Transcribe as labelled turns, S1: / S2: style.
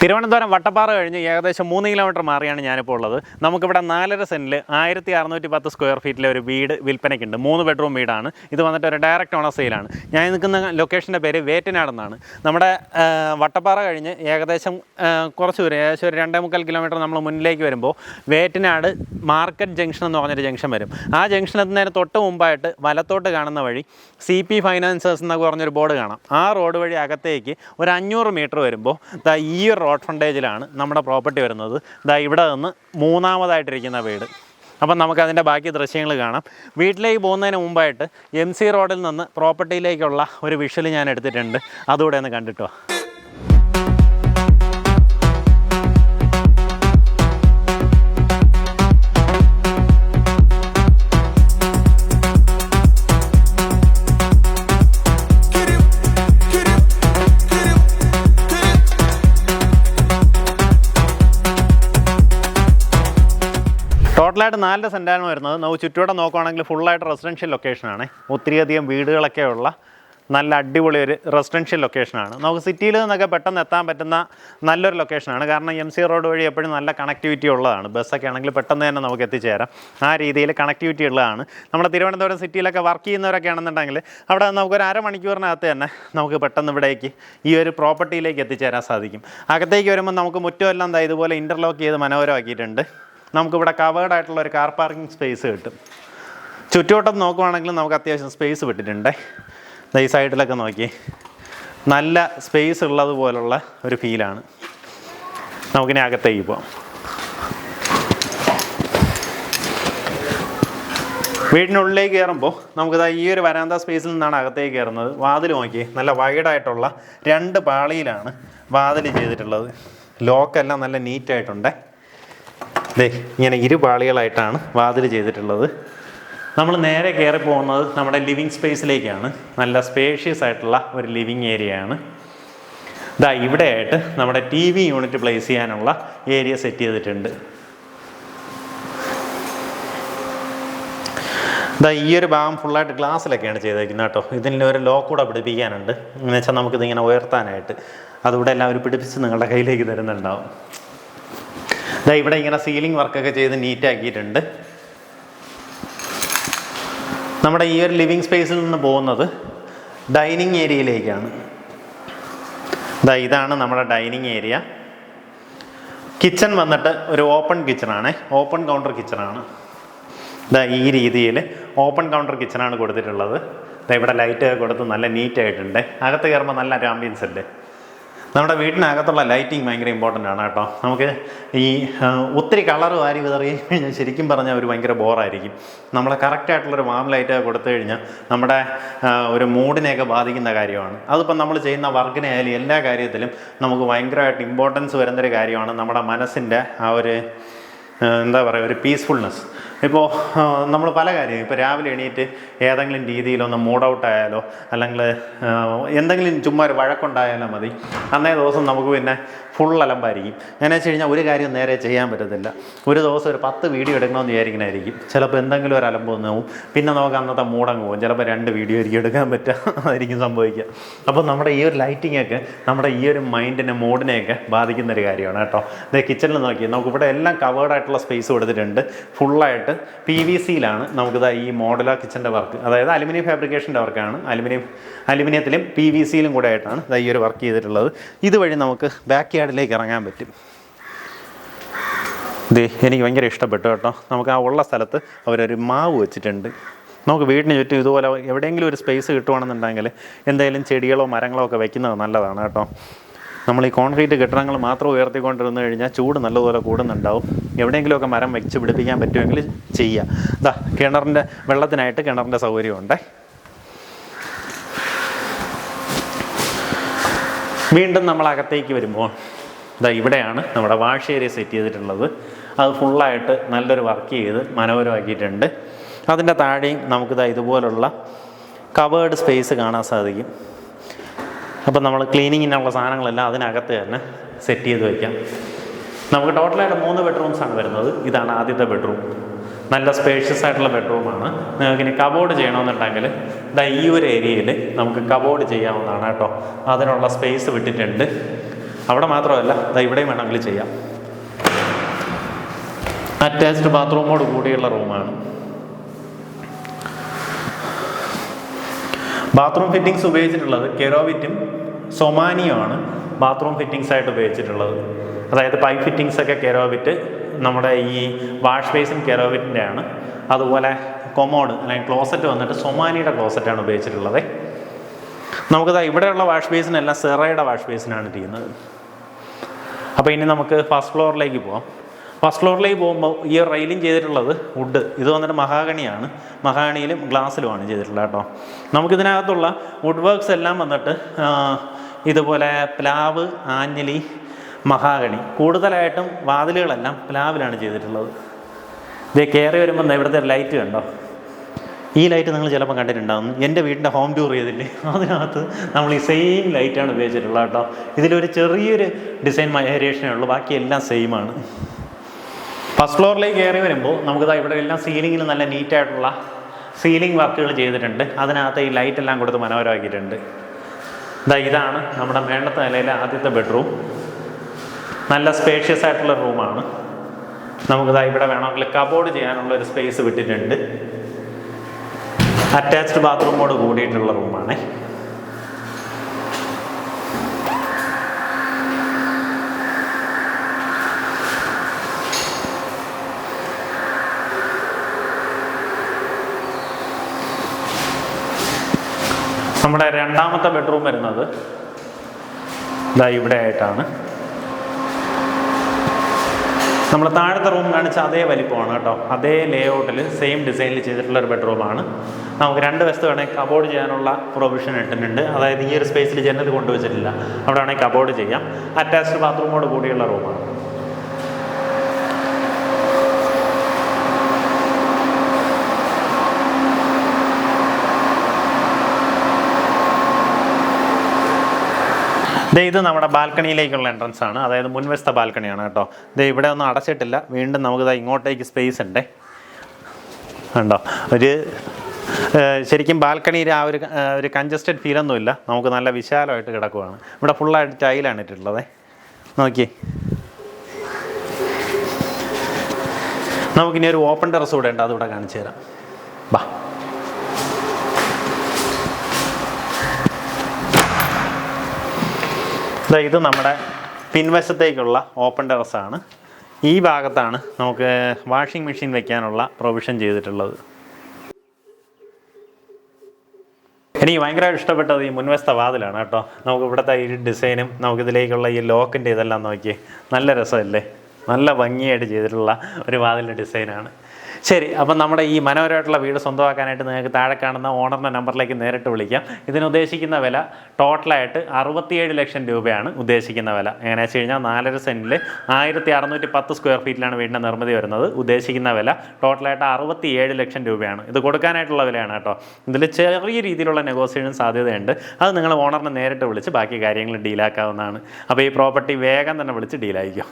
S1: തിരുവനന്തപുരം വട്ടപ്പാറ കഴിഞ്ഞ് ഏകദേശം മൂന്ന് കിലോമീറ്റർ മാറിയാണ് ഞാനിപ്പോൾ ഉള്ളത്. നമുക്കിവിടെ നാലര സെന്റിൽ ആയിരത്തി അറുന്നൂറ്റി പത്ത് സ്ക്വയർ ഫീറ്റിലെ ഒരു വീട് വിൽപ്പനയ്ക്കുണ്ട്. മൂന്ന് ബെഡ്റൂം വീടാണ്. ഇത് വന്നിട്ട് ഒരു ഡയറക്റ്റ് ഓണർ സെയിലാണ് ഞാൻ നിൽക്കുന്ന ലൊക്കേഷന്റെ പേര് വേറ്റനാടെന്നാണ്. നമ്മുടെ വട്ടപ്പാറ കഴിഞ്ഞ് ഏകദേശം കുറച്ച് ദൂരം ഏകദേശം ഒരു രണ്ടേ മുക്കാൽ കിലോമീറ്റർ നമ്മൾ മുന്നിലേക്ക് വരുമ്പോൾ വേറ്റനാട് മാർക്കറ്റ് ജംഗ്ഷൻ എന്ന് പറഞ്ഞൊരു ജംഗ്ഷൻ വരും. ആ ജംഗ്ഷൻ എത്തുന്നതിന് തൊട്ട് മുമ്പായിട്ട് വലത്തോട്ട് കാണുന്ന വഴി സി പി ഫൈനാൻസേഴ്സ് എന്നൊക്കെ പറഞ്ഞൊരു ബോർഡ് കാണാം. ആ റോഡ് വഴി അകത്തേക്ക് ഒരു അഞ്ഞൂറ് മീറ്റർ വരുമ്പോൾ ഈ ഒരു റോഡ് ഫ്രണ്ടേജിലാണ് നമ്മുടെ പ്രോപ്പർട്ടി വരുന്നത്. ഇതാ ഇവിടെ നിന്ന് മൂന്നാമതായിട്ടിരിക്കുന്ന വീട്. അപ്പം നമുക്ക് അതിന്റെ ബാക്കി ദൃശ്യങ്ങൾ കാണാം. വീട്ടിലേക്ക് പോകുന്നതിന് മുമ്പായിട്ട് എം സി റോഡിൽ നിന്ന് പ്രോപ്പർട്ടിയിലേക്കുള്ള ഒരു വിഷ്വൽ ഞാൻ എടുത്തിട്ടുണ്ട്. അതുകൂടെ ഒന്ന് കണ്ടിട്ടോ? ടോട്ടലായിട്ട് നാലര സെന്റാണ് വരുന്നത്. നമുക്ക് ചുറ്റോടെ നോക്കുവാണെങ്കിൽ ഫുള്ളായിട്ട് റെസിഡൻഷ്യൽ ലൊക്കേഷനാണ് ഒത്തിരിയധികം വീടുകളൊക്കെ ഉള്ള നല്ല അടിപൊളി ഒരു റെസിഡൻഷ്യൽ ലൊക്കേഷനാണ് നമുക്ക് സിറ്റിയിൽ നിന്നൊക്കെ പെട്ടെന്ന് എത്താൻ പറ്റുന്ന നല്ലൊരു ലൊക്കേഷനാണ് കാരണം എം സി റോഡ് വഴി എപ്പോഴും നല്ല കണക്ടിവിറ്റി ഉള്ളതാണ്. ബസ്സൊക്കെ ആണെങ്കിൽ പെട്ടെന്ന് തന്നെ നമുക്ക് എത്തിച്ചേരാം. ആ രീതിയിൽ കണക്ടിവിറ്റി ഉള്ളതാണ്. നമ്മുടെ തിരുവനന്തപുരം സിറ്റിയിലൊക്കെ വർക്ക് ചെയ്യുന്നവരൊക്കെ ആണെന്നുണ്ടെങ്കിൽ അവിടെ നമുക്ക് നമുക്കൊരു അരമണിക്കൂറിനകത്ത് തന്നെ നമുക്ക് പെട്ടെന്ന് ഇവിടേക്ക് ഈ ഒരു പ്രോപ്പർട്ടിയിലേക്ക് എത്തിച്ചേരാൻ സാധിക്കും. അകത്തേക്ക് വരുമ്പോൾ നമുക്ക് മുറ്റമെല്ലാം ഇതുപോലെ ഇന്റർലോക്ക് ചെയ്ത് മനോഹരമാക്കിയിട്ടുണ്ട്. നമുക്കിവിടെ കവേർഡ് ആയിട്ടുള്ള ഒരു കാർ പാർക്കിംഗ് സ്പേസ് കിട്ടും. ചുറ്റുവട്ടം നോക്കുവാണെങ്കിലും നമുക്ക് അത്യാവശ്യം സ്പേസ് വിട്ടിട്ടുണ്ട്. ഈ സൈഡിലൊക്കെ നോക്കി. നല്ല സ്പേസ് ഉള്ളതുപോലുള്ള ഒരു ഫീലാണ് നമുക്കിനി അകത്തേക്ക് പോവാം. വീടിനുള്ളിലേക്ക് കയറുമ്പോൾ നമുക്കിതാ ഈ ഒരു വരാന്ത സ്പേസിൽ നിന്നാണ് അകത്തേക്ക് കയറുന്നത്. വാതിൽ നോക്കി. നല്ല വൈഡായിട്ടുള്ള രണ്ട് പാളിയിലാണ് വാതിൽ ചെയ്തിട്ടുള്ളത്. ലോക്കെല്ലാം നല്ല നീറ്റായിട്ടുണ്ട് ദേ ഇങ്ങനെ ഇരു പാളികളായിട്ടാണ് വാതിൽ ചെയ്തിട്ടുള്ളത്. നമ്മൾ നേരെ കയറി പോകുന്നത് നമ്മുടെ ലിവിങ് സ്പേസിലേക്കാണ്. നല്ല സ്പേഷ്യസ് ആയിട്ടുള്ള ഒരു ലിവിങ് ഏരിയയാണ്. ഇതാ ഇവിടെയായിട്ട് നമ്മുടെ ടി വി യൂണിറ്റ് പ്ലേസ് ചെയ്യാനുള്ള ഏരിയ സെറ്റ് ചെയ്തിട്ടുണ്ട്. ഇതാ ഈ ഒരു ഭാഗം ഫുള്ളായിട്ട് ഗ്ലാസ്സിലൊക്കെയാണ് ചെയ്തേക്കുന്നത് കേട്ടോ. ഇതിൽ ഒരു ലോക്ക് കൂടെ പിടിപ്പിക്കാനുണ്ട്. എന്ന് വെച്ചാൽ നമുക്കിതിങ്ങനെ ഉയർത്താനായിട്ട്. അതുകൂടെ എല്ലാവരും പിടിപ്പിച്ച് നിങ്ങളുടെ കയ്യിലേക്ക് തരുന്നുണ്ടാവും. ഇതാ ഇവിടെ ഇങ്ങനെ സീലിംഗ് വർക്കൊക്കെ ചെയ്ത് നീറ്റാക്കിയിട്ടുണ്ട് നമ്മുടെ ഈ ഒരു ലിവിങ് സ്പേസിൽ നിന്ന് പോകുന്നത് ഡൈനിങ് ഏരിയയിലേക്കാണ് ഇതാ ഇതാണ് നമ്മുടെ ഡൈനിങ് ഏരിയ കിച്ചൺ വന്നിട്ട് ഒരു ഓപ്പൺ കിച്ചണാണ് ഓപ്പൺ കൗണ്ടർ കിച്ചണാണ് ഇതാ ഈ രീതിയിൽ ഓപ്പൺ കൗണ്ടർ കിച്ചണാണ് കൊടുത്തിട്ടുള്ളത്. ദാ ഇവിടെ ലൈറ്റ് കൊടുത്ത് നല്ല നീറ്റായിട്ടുണ്ട് അകത്ത് കയറുമ്പോൾ നല്ല ഒരു ആംബിയൻസ് അല്ലേ? നമ്മുടെ വീട്ടിനകത്തുള്ള ലൈറ്റിംഗ് ഭയങ്കര ഇമ്പോർട്ടന്റ് ആണ് കേട്ടോ. നമുക്ക് ഈ ഒത്തിരി കളർ വാരി വിതറി കഴിഞ്ഞാൽ ശരിക്കും പറഞ്ഞാൽ ഒരു ഭയങ്കര ബോറായിരിക്കും നമ്മൾ കറക്റ്റായിട്ടുള്ളൊരു വാം ലൈറ്റ് കൊടുത്തു കഴിഞ്ഞാൽ നമ്മുടെ ഒരു മൂഡിനെയൊക്കെ ബാധിക്കുന്ന കാര്യമാണ്. അതിപ്പം നമ്മൾ ചെയ്യുന്ന വർക്കിനെ ആയാലും എല്ലാ കാര്യത്തിലും നമുക്ക് ഭയങ്കരമായിട്ട് ഇമ്പോർട്ടൻസ് വരുന്നൊരു കാര്യമാണ് നമ്മുടെ മനസ്സിന്റെ ആ ഒരു എന്താ പറയുക ഒരു പീസ്ഫുൾനെസ് ഇപ്പോൾ നമ്മൾ പല കാര്യം ഇപ്പോൾ രാവിലെ എണീറ്റ് ഏതെങ്കിലും രീതിയിലൊന്ന് മൂഡ് ഔട്ട് ആയാലോ അല്ലെങ്കിൽ എന്തെങ്കിലും ചുമ്മാ ഒരു വഴക്കുണ്ടായാലോ മതി. അന്നേ ദിവസം നമുക്ക് പിന്നെ ഫുൾ അലമ്പായിരിക്കും. എന്നു വെച്ച് കഴിഞ്ഞാൽ ഒരു കാര്യം നേരെ ചെയ്യാൻ പറ്റത്തില്ല. ഒരു ദിവസം ഒരു പത്ത് വീഡിയോ എടുക്കണമെന്ന് വിചാരിക്കണമായിരിക്കും ചിലപ്പോൾ എന്തെങ്കിലും ഒരു അലമ്പ് വന്നാവും പിന്നെ നമുക്ക് അന്നത്തെ മൂടങ്ങ് പോകും ചിലപ്പോൾ രണ്ട് വീഡിയോ ആയിരിക്കും എടുക്കാൻ പറ്റുക. അതായിരിക്കും സംഭവിക്കുക. അപ്പോൾ നമ്മുടെ ഈ ഒരു ലൈറ്റിങ്ങൊക്കെ നമ്മുടെ ഈ ഒരു മൈൻഡിനെ മൂഡിനെയൊക്കെ ബാധിക്കുന്ന ഒരു കാര്യമാണ് കേട്ടോ. ഇതേ കിച്ചണിൽ നോക്കി നമുക്കിവിടെ എല്ലാം കവേർഡ് ആയിട്ടുള്ള സ്പേസ് കൊടുത്തിട്ടുണ്ട് ഫുള്ളായിട്ട് പി വി സിയിലാണ് നമുക്കിത് ഈ മോഡലാ കിച്ചന്റെ വർക്ക് അതായത് അലുമിനിയം ഫാബ്രിക്കേഷന്റെ വർക്കാണ് അലുമിനിയം അലുമിനിയത്തിലും പി വി സിയിലും കൂടെ ആയിട്ടാണ് ഈ ഒരു വർക്ക് ചെയ്തിട്ടുള്ളത്. ഇതുവഴി നമുക്ക് ബാക്ക് യാർഡിലേക്ക് ഇറങ്ങാൻ പറ്റും. ഇത് എനിക്ക് ഭയങ്കര ഇഷ്ടപ്പെട്ടു കേട്ടോ. നമുക്ക് ആ ഉള്ള സ്ഥലത്ത് അവരൊരു മാവ് വെച്ചിട്ടുണ്ട്. നമുക്ക് വീടിന് ചുറ്റും ഇതുപോലെ എവിടെയെങ്കിലും ഒരു സ്പേസ് കിട്ടുവാണെന്നുണ്ടെങ്കിൽ എന്തെങ്കിലും ചെടികളോ മരങ്ങളോ ഒക്കെ വെക്കുന്നത് നല്ലതാണ് കേട്ടോ. നമ്മൾ ഈ കോൺക്രീറ്റ് കെട്ടിടങ്ങൾ മാത്രം ഉയർത്തിക്കൊണ്ടിരുന്നു കഴിഞ്ഞാൽ ചൂട് നല്ലതുപോലെ കൂടുന്നുണ്ടാവും. എവിടെയെങ്കിലുമൊക്കെ മരം വെച്ച് പിടിപ്പിക്കാൻ പറ്റുമെങ്കിൽ ചെയ്യുക ഇതാ കിണറിന്റെ വെള്ളത്തിനായിട്ട് കിണറിന്റെ സൗകര്യമുണ്ടേ. വീണ്ടും നമ്മൾ അകത്തേക്ക് വരുമ്പോൾ ഇതാ ഇവിടെയാണ് നമ്മുടെ വാഷ് ഏരിയ സെറ്റ് ചെയ്തിട്ടുള്ളത്. അത് ഫുള്ളായിട്ട് നല്ലൊരു വർക്ക് ചെയ്ത് മനോഹരമാക്കിയിട്ടുണ്ട്. അതിന്റെ താഴെയും നമുക്കിതാ ഇതുപോലുള്ള കവേർഡ് സ്പേസ് കാണാൻ സാധിക്കും. അപ്പം നമ്മൾ ക്ലീനിങ്ങിനുള്ള സാധനങ്ങളെല്ലാം അതിനകത്ത് തന്നെ സെറ്റ് ചെയ്ത് വയ്ക്കാം. നമുക്ക് ടോട്ടലായിട്ട് മൂന്ന് ബെഡ്റൂംസാണ് വരുന്നത്. ഇതാണ് ആദ്യത്തെ ബെഡ്റൂം. നല്ല സ്പേഷ്യസ് ആയിട്ടുള്ള ബെഡ്റൂമാണ് നിങ്ങൾക്ക് ഇനി കബോർഡ് ചെയ്യണമെന്നുണ്ടെങ്കിൽ ഇതാ ഈ ഒരു ഏരിയയിൽ നമുക്ക് കബോർഡ് ചെയ്യാവുന്നതാണ് കേട്ടോ. അതിനുള്ള സ്പേസ് വിട്ടിട്ടുണ്ട്. അവിടെ മാത്രമല്ല ഇതാ ഇവിടെയും വേണമെങ്കിൽ ചെയ്യാം. അറ്റാച്ച്ഡ് ബാത്റൂമോട് കൂടിയുള്ള റൂമാണ് ബാത്റൂം ഫിറ്റിംഗ്സ് ഉപയോഗിച്ചിട്ടുള്ളത് കെറോവിറ്റും സൊമാനിയുമാണ് ബാത്റൂം ഫിറ്റിംഗ്സ് ആയിട്ട് ഉപയോഗിച്ചിട്ടുള്ളത്. അതായത് പൈപ്പ് ഫിറ്റിംഗ്സ് ഒക്കെ കെറോവിറ്റ് നമ്മുടെ ഈ വാഷ് ബേസും കെരോവിറ്റിന്റെ ആണ്. അതുപോലെ കൊമോഡ് അല്ലെങ്കിൽ ക്ലോസറ്റ് വന്നിട്ട് സൊമാനിയുടെ ക്ലോസറ്റാണ് ഉപയോഗിച്ചിട്ടുള്ളത്. നമുക്കിതാ ഇവിടെയുള്ള വാഷ് ബേസിനെല്ലാം സെറയുടെ വാഷ് ബേസിനാണ് ഇരിക്കുന്നത്. അപ്പോൾ ഇനി നമുക്ക് ഫസ്റ്റ് ഫ്ലോറിലേക്ക് പോവാം. ഫസ്റ്റ് ഫ്ലോറിലേക്ക് പോകുമ്പോൾ ഈ റെയിലിംഗ് ചെയ്തിട്ടുള്ളത് വുഡ് ഇത് വന്നിട്ട് മഹാഗണിയാണ്. മഹാഗണിയിലും ഗ്ലാസ്സിലുമാണ് ചെയ്തിട്ടുള്ളത് കേട്ടോ. നമുക്കിതിനകത്തുള്ള വുഡ് വർക്ക്സ് എല്ലാം വന്നിട്ട് ഇതുപോലെ പ്ലാവ് ആഞ്ഞലി മഹാഗണി. കൂടുതലായിട്ടും വാതിലുകളെല്ലാം പ്ലാവിലാണ് ചെയ്തിട്ടുള്ളത്. ഇത് കയറി വരുമ്പോൾ ഇവിടുത്തെ ലൈറ്റ് കണ്ടോ? ഈ ലൈറ്റ് നിങ്ങൾ ചിലപ്പോൾ കണ്ടിട്ടുണ്ടാകും എന്റെ വീടിന്റെ ഹോം ടൂർ ചെയ്തില്ലേ? അതിനകത്ത് നമ്മൾ ഈ സെയിം ലൈറ്റാണ് ഉപയോഗിച്ചിട്ടുള്ളത് കേട്ടോ. ഇതിലൊരു ചെറിയൊരു ഡിസൈൻ വേരിയേഷനേ ഉള്ളൂ. ബാക്കി എല്ലാം സെയിം ആണ്. ഫസ്റ്റ് ഫ്ലോറിലേക്ക് കയറി വരുമ്പോൾ നമുക്കിതാ ഇവിടെ എല്ലാം സീലിങ്ങിൽ നല്ല നീറ്റായിട്ടുള്ള സീലിംഗ് വർക്കുകൾ ചെയ്തിട്ടുണ്ട്. അതിനകത്ത് ഈ ലൈറ്റ് എല്ലാം കൊടുത്ത് മനോഹരമാക്കിയിട്ടുണ്ട്. ഇതാ ഇതാണ് നമ്മുടെ മേളത്തെ നിലയിലെ ആദ്യത്തെ ബെഡ്റൂം നല്ല സ്പേഷ്യസ് ആയിട്ടുള്ള റൂമാണ് നമുക്കിതാ ഇവിടെ വേണമെങ്കിൽ കബോർഡ് ചെയ്യാനുള്ള ഒരു സ്പേസ് വിട്ടിട്ടുണ്ട്. അറ്റാച്ച്ഡ് ബാത്റൂമോട് കൂടിയിട്ടുള്ള റൂമാണ് നമ്മുടെ രണ്ടാമത്തെ ബെഡ്റൂം വരുന്നത് ഇതാ ഇവിടെ ആയിട്ടാണ്. നമ്മൾ താഴത്തെ റൂം കാണിച്ച അതേ വലിപ്പമാണ് കേട്ടോ. അതേ ലേ ഔട്ടിൽ സെയിം ഡിസൈനിൽ ചെയ്തിട്ടുള്ള ഒരു ബെഡ്റൂമാണ് നമുക്ക് രണ്ട് വശത്ത് വേണമെങ്കിൽ കബോർഡ് ചെയ്യാനുള്ള പ്രൊവിഷൻ ഇട്ടിട്ടുണ്ട്. അതായത് ഈ ഒരു സ്പേസിൽ ജനൽ കൊണ്ടുവച്ചിട്ടില്ല. അവിടെ വേണമെങ്കിൽ കബോർഡ് ചെയ്യാം. അറ്റാച്ച്ഡ് ബാത്റൂമോട് കൂടിയുള്ള റൂമാണ് ദേ ഇത് നമ്മുടെ ബാൽക്കണിയിലേക്കുള്ള എൻട്രൻസ് ആണ്. അതായത് മുൻവശത്തെ ബാൽക്കണിയാണ് കേട്ടോ. ദേ ഇവിടെ ഒന്നും അടച്ചിട്ടില്ല. വീണ്ടും നമുക്ക് ഇങ്ങോട്ടേക്ക് സ്പേസ് ഉണ്ട്. കണ്ടോ? ഒരു ശരിക്കും ബാൽക്കണിയിൽ ആ ഒരു ഒരു കൺജസ്റ്റഡ് ഫീലൊന്നുമില്ല നമുക്ക് നല്ല വിശാലമായിട്ട് കിടക്കുവാണ്. ഇവിടെ ഫുള്ളായിട്ട് ടൈലാണ് ഇട്ടിട്ടുള്ളത്. നോക്കി. നമുക്കിനി ഒരു ഓപ്പൺ ടെറസ് കൂടെ ഉണ്ട്. അതിവിടെ കാണിച്ചു തരാം ബാ. ഇത് നമ്മുടെ പിൻവശത്തേക്കുള്ള ഓപ്പൺ ടെറസാണ് ഈ ഭാഗത്താണ് നമുക്ക് വാഷിംഗ് മെഷീൻ വെക്കാനുള്ള പ്രൊവിഷൻ ചെയ്തിട്ടുള്ളത്. എനിക്ക് ഭയങ്കരമായിട്ട് ഇഷ്ടപ്പെട്ടത് ഈ മുൻവശത്തെ വാതിലാണ് കേട്ടോ. നമുക്ക് ഇവിടുത്തെ ഈ ഡിസൈനും നമുക്കിതിലേക്കുള്ള ഈ ലോക്കിന്റെ ഇതെല്ലാം നോക്കി നല്ല രസമല്ലേ? നല്ല ഭംഗിയായിട്ട് ചെയ്തിട്ടുള്ള ഒരു വാതിലിന്റെ ഡിസൈനാണ് ശരി അപ്പം നമ്മുടെ ഈ മനോഹരമായിട്ടുള്ള വീട് സ്വന്തമാക്കാനായിട്ട് നിങ്ങൾക്ക് താഴെ കാണുന്ന ഓണറിന്റെ നമ്പറിലേക്ക് നേരിട്ട് വിളിക്കാം. ഇതിന് ഉദ്ദേശിക്കുന്ന വില ടോട്ടലായിട്ട് അറുപത്തിയേഴ് ലക്ഷം രൂപയാണ് ഉദ്ദേശിക്കുന്ന വില. എങ്ങനെയാണെന്ന് വെച്ച് കഴിഞ്ഞാൽ നാലര സെന്റിൽ ആയിരത്തി അറുന്നൂറ്റി പത്ത് സ്ക്വയർ ഫീറ്റിലാണ് വീടിന്റെ നിർമ്മിതി വരുന്നത്. ഉദ്ദേശിക്കുന്ന വില ടോട്ടലായിട്ട് അറുപത്തിയേഴ് ലക്ഷം രൂപയാണ്. ഇത് കൊടുക്കാനായിട്ടുള്ള വിലയാണ് കേട്ടോ. ഇതിൽ ചെറിയ രീതിയിലുള്ള നെഗോസിയേഷൻ സാധ്യതയുണ്ട്. അത് നിങ്ങൾ ഓണറിനെ നേരിട്ട് വിളിച്ച് ബാക്കി കാര്യങ്ങൾ ഡീലാക്കാവുന്നതാണ്. അപ്പോൾ ഈ പ്രോപ്പർട്ടി വേഗം തന്നെ വിളിച്ച് ഡീലായിരിക്കും.